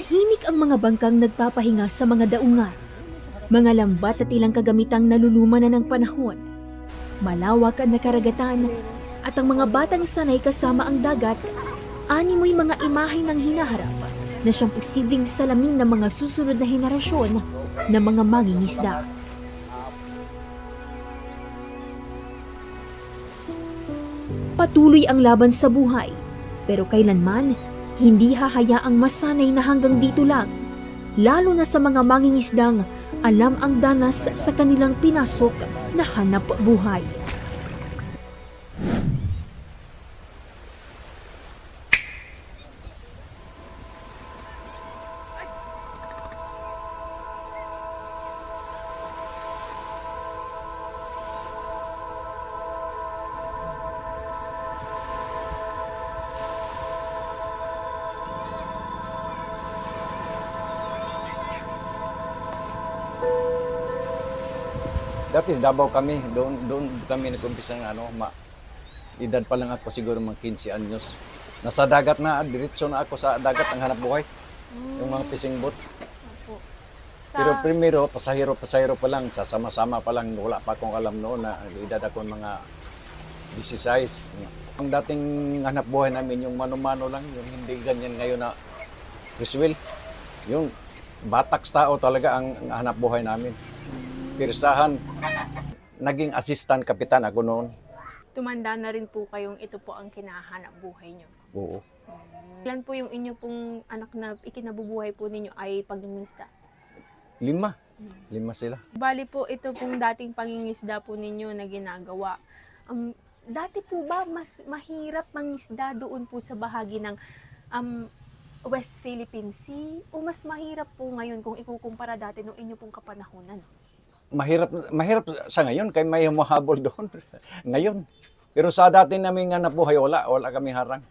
Tahimik ang mga bangkang nagpapahinga sa mga daungan. Mga lambat at ilang kagamitang naluluma na ng panahon. Malawak ang nakaragatan at ang mga batang sanay kasama ang dagat, animoy mga imahe ng hinaharap na siyang posibleng salamin ng mga susunod na henerasyon ng mga mangingisda. Patuloy ang laban sa buhay, pero kailanman hindi hahayaang masanay na hanggang dito lang, lalo na sa mga mangingisdang alam ang danas sa kanilang pinasok na hanap buhay. Dati sa Davao kami, doon doon kami nag-umpisa ng ano, ma, edad pa lang ako siguro mga 15 anyos. Nasa dagat na, diretso na ako sa dagat ang hanap buhay. Yung mga fishing boat. Opo. Sa, Pero primero, pasahero, pasahero pa lang, sasama-sama pa lang, wala pa akong alam noon na edad ako mga 16. Ang dating hanap buhay namin, yung mano-mano lang, yung hindi ganyan ngayon na fish wheel. Yung bataks tao talaga ang, ang hanap buhay namin. Pirsahan, naging assistant kapitan ako noon. tumanda na rin po kayong ito po ang kinahanap buhay nyo. Oo. Ilan po yung inyo pong anak na ikinabubuhay po ninyo ay pagingisda? Lima. Lima sila. Bali po ito pong dating pangingisda po ninyo na ginagawa. Um, dati po ba mas mahirap mangisda doon po sa bahagi ng um, West Philippine Sea? O mas mahirap po ngayon kung ikukumpara dati nung inyo pong kapanahonan? Mahirap, mahirap sa ngayon, kay may humahabol doon. ngayon. Pero sa dati namin nga nabuhay, wala. Wala kami harang.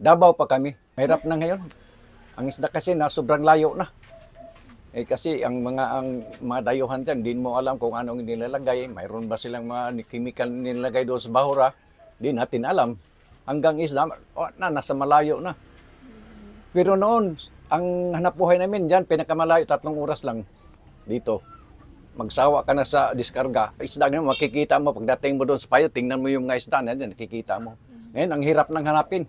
Davao pa kami. Mahirap na ngayon. Ang isda kasi na sobrang layo na. Eh kasi ang mga ang mga dayuhan diyan, din mo alam kung anong nilalagay. Mayroon ba silang mga chemical nilalagay doon sa bahura? Di natin alam. Hanggang isda, oh, na, nasa malayo na. Pero noon, ang hanap buhay namin diyan, pinakamalayo, tatlong oras lang dito magsawa ka na sa diskarga, isda nga makikita mo pagdating mo doon sa payo, tingnan mo yung mga isda nakikita mo. Ngayon, ang hirap nang hanapin.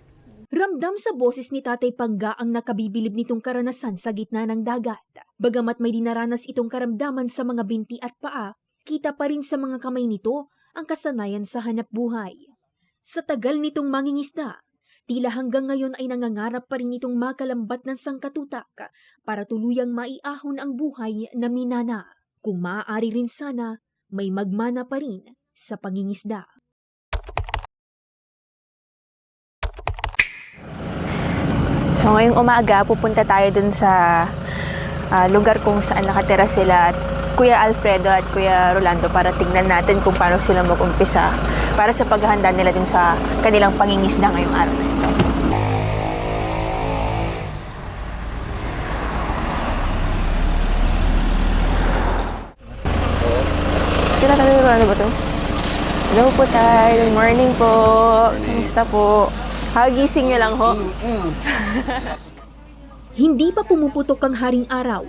Ramdam sa boses ni Tatay Pangga ang nakabibilib nitong karanasan sa gitna ng dagat. Bagamat may dinaranas itong karamdaman sa mga binti at paa, kita pa rin sa mga kamay nito ang kasanayan sa hanap buhay. Sa tagal nitong mangingisda, tila hanggang ngayon ay nangangarap pa rin itong makalambat ng sangkatutak para tuluyang maiahon ang buhay na minana. Kung maaari rin sana, may magmana pa rin sa pangingisda. So ngayong umaga, pupunta tayo dun sa ah, lugar kung saan nakatira sila at Kuya Alfredo at Kuya Rolando para tignan natin kung paano sila mag-umpisa para sa paghahanda nila din sa kanilang pangingisda ngayong araw na ito. Tayo Rolando ba to? Hello po tayo. Good morning po. Kamusta po? Hagising nyo lang ho. Hindi pa pumuputok ang haring araw,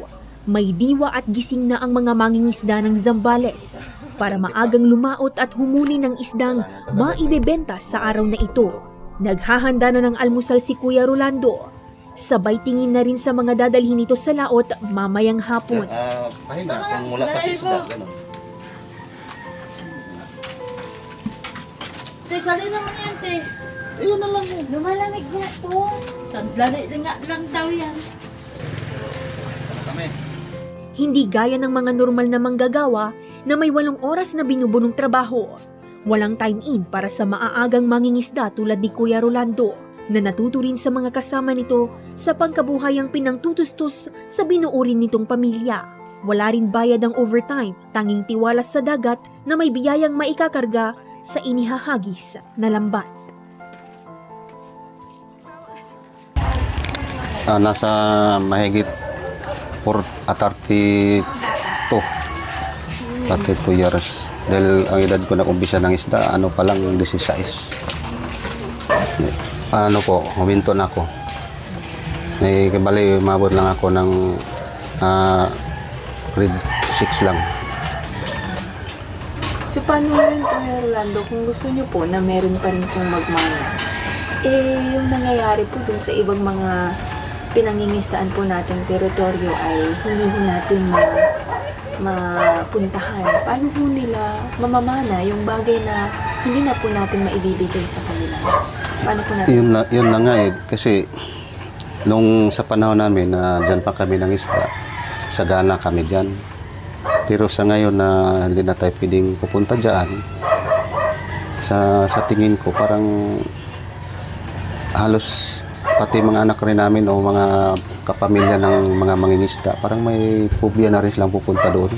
may diwa at gising na ang mga mangingisda ng Zambales para maagang lumaot at humuli ng isdang maibebenta sa araw na ito. Naghahanda na ng almusal si Kuya Rolando. Sabay tingin na rin sa mga dadalhin nito sa laot mamayang hapon. Ah, pahinga kung wala pa si isda. Ganun. Te, sali naman yan, te. Eh, yun na lang. Lumalamig na to. Sandali lang, lang daw yan. Kami? Hindi gaya ng mga normal na manggagawa na may walong oras na binubunong trabaho. Walang time in para sa maaagang mangingisda tulad ni Kuya Rolando na natuto rin sa mga kasama nito sa pangkabuhayang pinangtutustos sa binuurin nitong pamilya. Wala rin bayad ang overtime, tanging tiwalas sa dagat na may biyayang maikakarga sa inihahagis na lambat. Ah, nasa mahigit 4 at 32. 32 years. Dahil ang edad ko na kumbisa ng isda, ano pa lang, 16. Ano po, huminto na ako. Eh, bali, umabot lang ako ng ah, grade 6 lang. So, paano yun, Kuya Rolando, kung gusto niyo po na meron pa rin pong magmana, eh, yung nangyayari po dun sa ibang mga pinangingistaan po nating teritoryo ay hindi po natin ma mapuntahan. Paano po nila mamamana yung bagay na hindi na po natin maibibigay sa kanila? Paano po natin? Yun na, yun na nga eh. Kasi nung sa panahon namin na dyan pa kami ng isda, sagana kami dyan. Pero sa ngayon na hindi na tayo pwedeng pupunta dyan, sa, sa tingin ko parang halos pati mga anak rin namin o mga kapamilya ng mga mangingisda, parang may phobia na rin silang pupunta doon.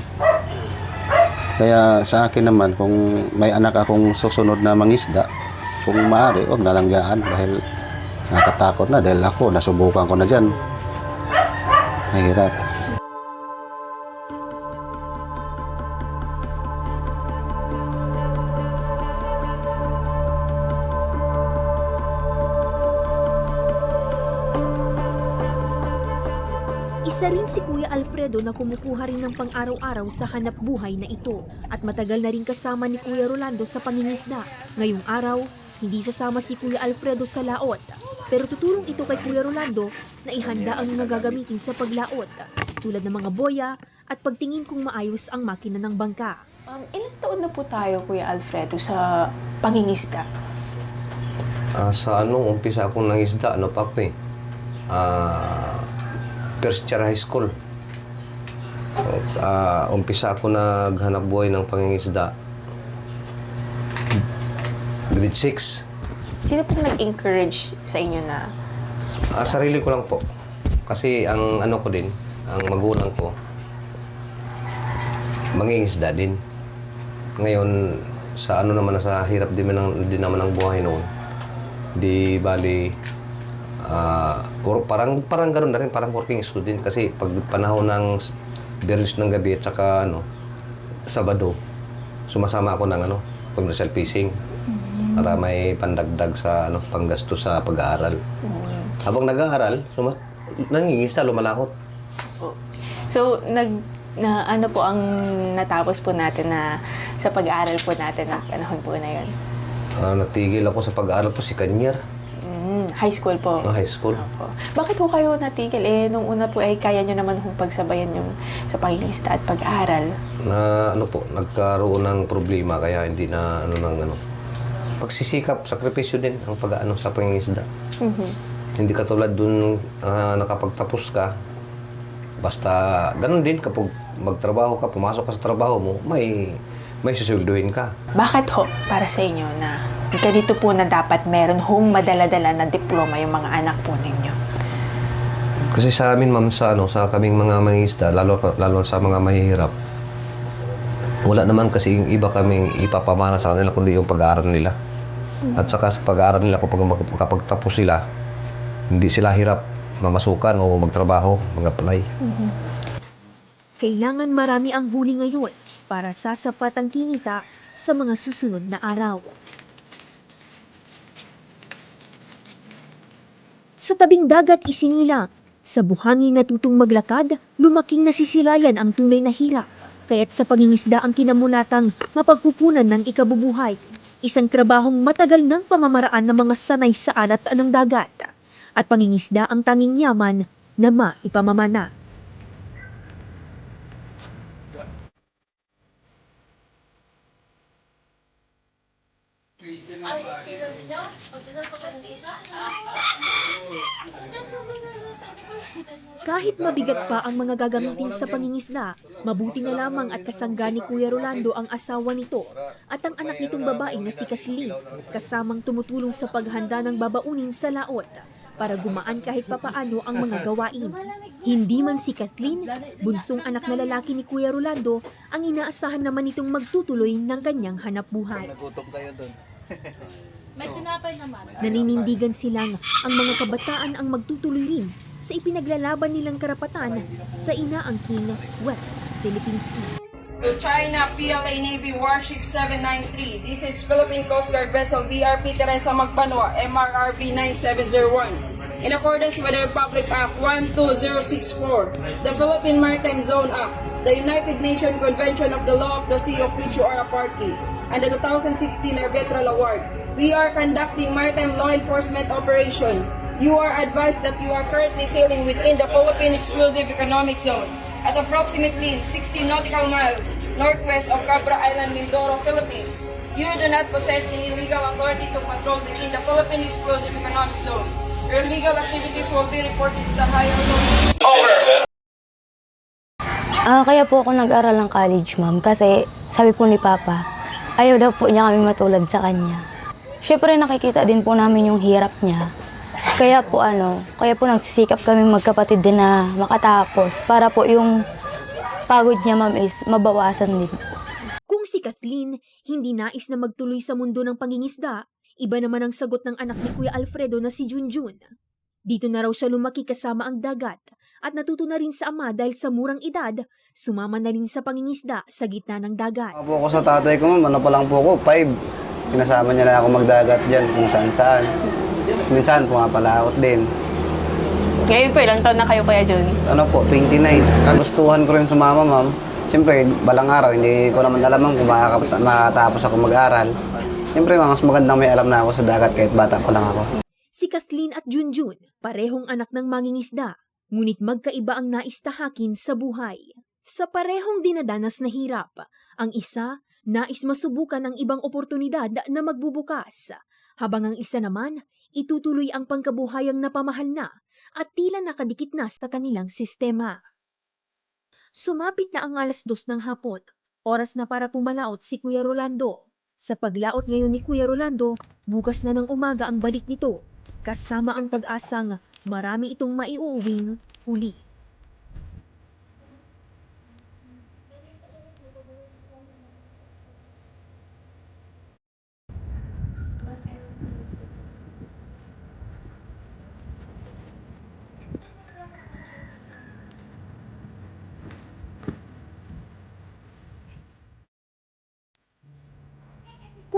Kaya sa akin naman, kung may anak akong susunod na mangisda, kung maaari, huwag nalanggaan dahil nakatakot na dahil ako, nasubukan ko na dyan. Mahirap. Alfredo na kumukuha rin ng pang-araw-araw sa hanap buhay na ito at matagal na rin kasama ni Kuya Rolando sa pangingisda. Ngayong araw, hindi sasama si Kuya Alfredo sa laot. Pero tutulong ito kay Kuya Rolando na ihanda ang mga gagamitin sa paglaot tulad ng mga boya at pagtingin kung maayos ang makina ng bangka. Um, ilang taon na po tayo, Kuya Alfredo, sa pangingisda? Ah, sa ano, umpisa akong nangisda, ano pa ako eh. Ah, first year high school. Ah, umpisa ako naghanap buhay ng pangingisda. Grade 6. Sino pong nag-encourage sa inyo na Ah, sarili ko lang po. Kasi ang ano ko din, ang magulang ko, mangingisda din. Ngayon, sa ano naman, sa hirap din, man, din naman ang buhay noon. Di bali, ah, or- parang, parang ganoon na rin, parang working student. Kasi pag panahon ng s- Biyernes ng gabi at saka ano, Sabado, sumasama ako ng ano, commercial fishing. Para may pandagdag sa ano, panggasto sa pag-aaral. Habang nag-aaral, suma- nangingisda, lumalakot. So, nag na ano po ang natapos po natin na sa pag-aaral po natin ng panahon po na yun? Ah, natigil ako sa pag-aaral po si Kanyar, high school po. no, high school. Opo. Bakit po kayo natigil? Eh, nung una po ay kaya nyo naman hong pagsabayan yung sa pangingista at pag-aaral. Na ano po, nagkaroon ng problema kaya hindi na ano ng ano. Pagsisikap, sakripisyo din ang pag-ano sa pangingisda. Mhm. Hindi katulad dun ah, nakapagtapos ka, basta ganun din kapag magtrabaho ka, pumasok ka sa trabaho mo, may may susulduhin ka. Bakit ho, para sa inyo, na ganito po na dapat meron hong madala-dala na diploma yung mga anak po ninyo? Kasi sa amin, ma'am, sa, ano, sa kaming mga mangingisda, lalo, lalo sa mga mahihirap, wala naman kasi yung iba kaming ipapamana sa kanila kundi yung pag-aaral nila. At saka sa pag-aaral nila, kapag makapagtapos sila, hindi sila hirap mamasukan o magtrabaho, mag-apply. Kailangan marami ang huli ngayon para sasapat ang kinita sa mga susunod na araw. Sa tabing dagat isinilang, sa buhangin natutong maglakad, lumaking nasisilayan ang tunay na hirap. Kaya't sa pangingisda ang kinamulatang mapagkukunan ng ikabubuhay, isang trabahong matagal ng pamamaraan ng mga sanay sa alat ng dagat. At pangingisda ang tanging yaman na maipamamana. Kahit mabigat pa ang mga gagamitin sa pangingisda, mabuti na lamang at kasangga ni Kuya Rolando ang asawa nito at ang anak nitong babae na si Kathleen, kasamang tumutulong sa paghanda ng babaunin sa laot para gumaan kahit papaano ang mga gawain. Hindi man si Kathleen, bunsong anak na lalaki ni Kuya Rolando, ang inaasahan naman itong magtutuloy ng kanyang hanap buhay. May tinapay naman. Naninindigan silang ang mga kabataan ang magtutuloy rin sa ipinaglalaban nilang karapatan sa inaangking West Philippine Sea. To China PLA Navy Warship 793. This is Philippine Coast Guard vessel BRP Teresa Magbanwa, MRRB 9701. in accordance with the Republic Act 12064, the Philippine Maritime Zone Act, the United Nations Convention of the Law of the Sea of which you are a party, and the 2016 Arbitral Award. We are conducting maritime law enforcement operation. You are advised that you are currently sailing within the Philippine Exclusive Economic Zone at approximately 60 nautical miles northwest of Cabra Island, Mindoro, Philippines. You do not possess any legal authority to patrol within the Philippine Exclusive Economic Zone. Your legal activities will be reported to the higher authorities. Ah, kaya po ako nag-aral ng college, ma'am. Kasi sabi po ni Papa, ayaw daw po niya kami matulad sa kanya. Siyempre nakikita din po namin yung hirap niya. Kaya po ano, kaya po nagsisikap kami magkapatid din na makatapos para po yung pagod niya, ma'am, is mabawasan din. Kung si Kathleen hindi nais na magtuloy sa mundo ng pangingisda, iba naman ang sagot ng anak ni Kuya Alfredo na si Junjun. Dito na raw siya lumaki kasama ang dagat at natuto na rin sa ama dahil sa murang edad, sumama na rin sa pangingisda sa gitna ng dagat. Ako po ako sa tatay ko, ma'am. Ano pa lang po ako, five. Sinasama niya na ako magdagat dyan kung saan saan. Tapos minsan, pumapalaot din. Ngayon po, ilang taon na kayo, Kuya Johnny? Ano po, 29. Kagustuhan ko rin sumama, ma'am. Siyempre, balang araw, hindi ko naman alam ma'am, kung makakap- makakatapos ako mag-aral. Siyempre, mas magandang may alam na ako sa dagat kahit bata pa lang ako. Si Kathleen at Junjun, parehong anak ng mangingisda, ngunit magkaiba ang naistahakin sa buhay. Sa parehong dinadanas na hirap, ang isa nais masubukan ang ibang oportunidad na magbubukas, habang ang isa naman itutuloy ang pangkabuhayang napamahal na at tila nakadikit na sa kanilang sistema. Sumapit na ang alas dos ng hapon, oras na para pumalaot si Kuya Rolando. Sa paglaot ngayon ni Kuya Rolando, bukas na ng umaga ang balik nito, kasama ang pag-asang marami itong maiuuwing huli.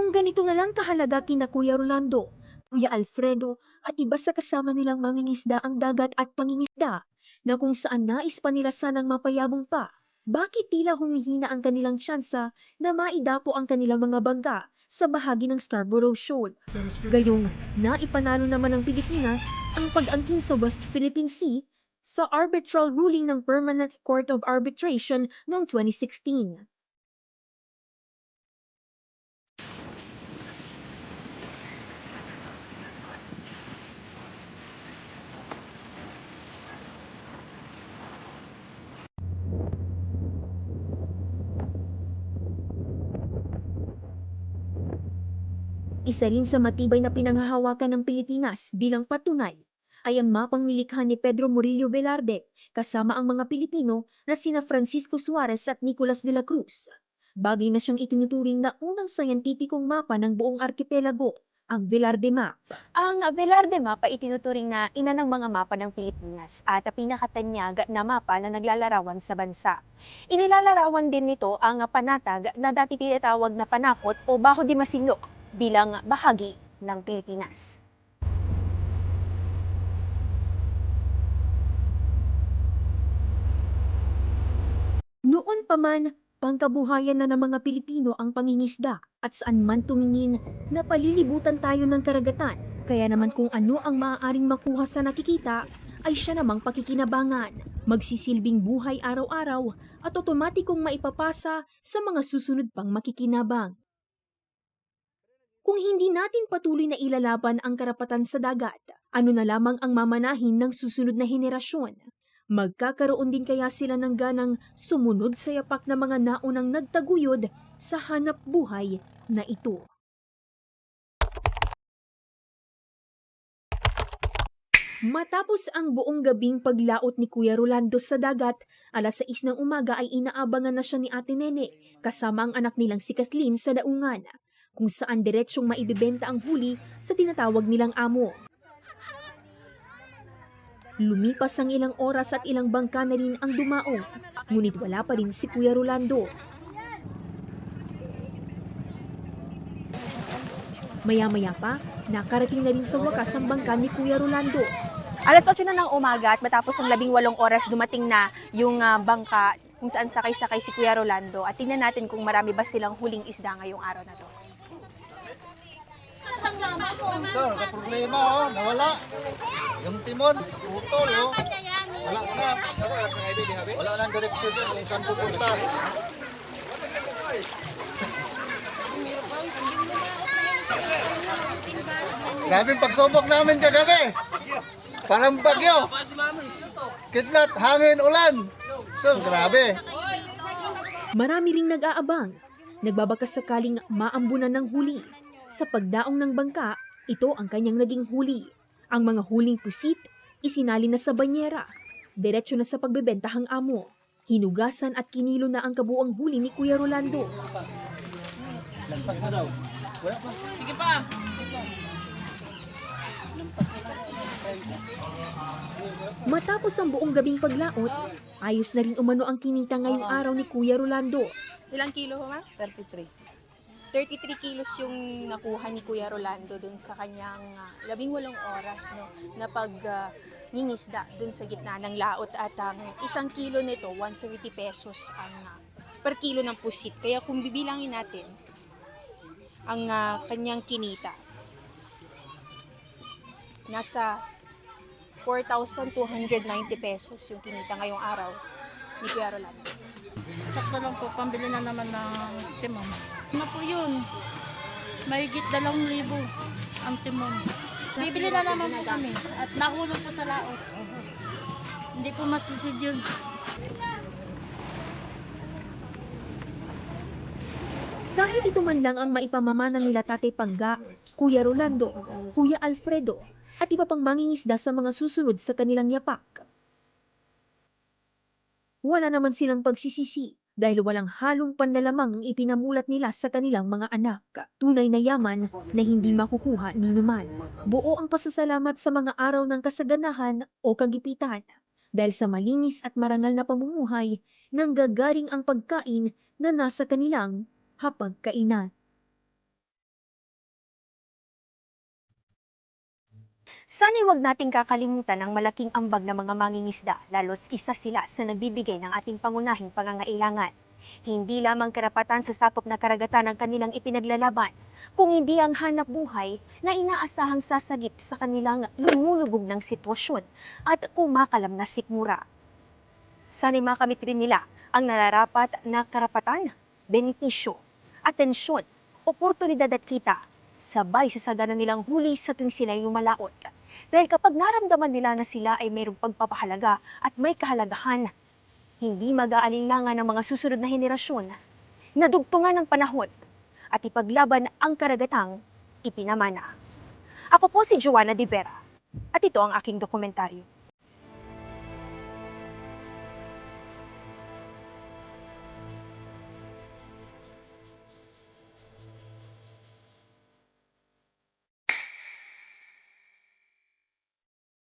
Kung ganito na lang kahalaga kina Kuya Rolando, Kuya Alfredo at iba sa kasama nilang mangingisda ang dagat at pangingisda na kung saan nais pa nila sanang mapayabong pa, bakit tila humihina ang kanilang tsansa na maidapo ang kanilang mga bangka sa bahagi ng Scarborough Shoal. Gayong naipanalo naman ng Pilipinas ang pag-angkin sa West Philippine Sea sa arbitral ruling ng Permanent Court of Arbitration noong 2016. Isa rin sa matibay na pinanghahawakan ng Pilipinas bilang patunay ay ang mapang nilikha ni Pedro Murillo Velarde kasama ang mga Pilipino na sina Francisco Suarez at Nicolas de la Cruz. Bagay na siyang itinuturing na unang sayantipikong mapa ng buong arkipelago, ang Velarde Map. Ang Velarde Map ay itinuturing na ina ng mga mapa ng Pilipinas at pinakatanyag na mapa na naglalarawan sa bansa. Inilalarawan din nito ang panatag na dati tinatawag na panakot o Baho de Masinloc bilang bahagi ng Pilipinas. Noon pa man, pangkabuhayan na ng mga Pilipino ang pangingisda at saan man tumingin, napalilibutan tayo ng karagatan. Kaya naman kung ano ang maaaring makuha sa nakikita, ay siya namang pakikinabangan. Magsisilbing buhay araw-araw at otomatikong maipapasa sa mga susunod pang makikinabang. Kung hindi natin patuloy na ilalaban ang karapatan sa dagat, ano na lamang ang mamanahin ng susunod na henerasyon? Magkakaroon din kaya sila ng ganang sumunod sa yapak na mga naunang nagtaguyod sa hanap buhay na ito. Matapos ang buong gabing paglaot ni Kuya Rolando sa dagat, alas 6 ng umaga ay inaabangan na siya ni Ate Nene kasama ang anak nilang si Kathleen sa daungan, kung saan diretsyong maibibenta ang huli sa tinatawag nilang amo. Lumipas ang ilang oras at ilang bangka na rin ang dumaong, ngunit wala pa rin si Kuya Rolando. Maya-maya pa, nakarating na rin sa wakas ang bangka ni Kuya Rolando. Alas 8 na ng umaga at matapos ang labing walong oras dumating na yung ah, bangka kung saan sakay-sakay si Kuya Rolando at tingnan natin kung marami ba silang huling isda ngayong araw na to. Ito, problema oh, nawala. Yung timon, utol oh. Wala na. Wala nang direksyon dyan kung saan pupunta. Grabe pagsubok namin kagabi. Parang bagyo. Kidlat, hangin, ulan. So, grabe. Marami ring nag-aabang. Nagbabakas sakaling maambunan ng huli. Sa pagdaong ng bangka, ito ang kanyang naging huli. Ang mga huling pusit, isinali na sa banyera. Diretso na sa pagbebentahang amo. Hinugasan at kinilo na ang kabuang huli ni Kuya Rolando. Matapos ang buong gabing paglaot, ayos na rin umano ang kinita ngayong araw ni Kuya Rolando. Ilang kilo ho, ma'am? 33. 33 kilos yung nakuha ni Kuya Rolando dun sa kanyang ah, labing walong oras no, na pag ah, ningisda dun sa gitna ng laot at ang isang kilo nito 130 pesos ang ah, per kilo ng pusit. Kaya kung bibilangin natin ang ah, kanyang kinita nasa 4,290 pesos yung kinita ngayong araw ni Kuya Rolando. Sakto lang po, pambili na naman ng timon. Ano po yun? Mahigit dalawang libo ang timon. Bibili na naman po kami at nahulog po sa laot. Hindi po masisid yun. Dahil ito man lang ang maipamamana nila Tatay Pangga, Kuya Rolando, Kuya Alfredo, at iba pang mangingisda sa mga susunod sa kanilang yapak. Wala naman silang pagsisisi dahil walang halong panlalamang ang ipinamulat nila sa kanilang mga anak. Tunay na yaman na hindi makukuha ni naman. Buo ang pasasalamat sa mga araw ng kasaganahan o kagipitan dahil sa malinis at marangal na pamumuhay nang gagaring ang pagkain na nasa kanilang hapagkainan. Sana'y wag nating kakalimutan ang malaking ambag ng mga mangingisda, lalo't isa sila sa nagbibigay ng ating pangunahing pangangailangan. Hindi lamang karapatan sa sakop na karagatan ang kanilang ipinaglalaban, kung hindi ang hanap buhay na inaasahang sasagip sa kanilang lumulubog ng sitwasyon at kumakalam na sikmura. Sana'y makamit rin nila ang nararapat na karapatan, benepisyo, atensyon, oportunidad at kita, sabay sa sagana nilang huli sa tuwing sila'y lumalaot. Dahil kapag naramdaman nila na sila ay mayroong pagpapahalaga at may kahalagahan, hindi mag-aalinlangan ng mga susunod na henerasyon na dugtungan ng panahon at ipaglaban ang karagatang ipinamana. Ako po si Joanna De Vera at ito ang aking dokumentaryo.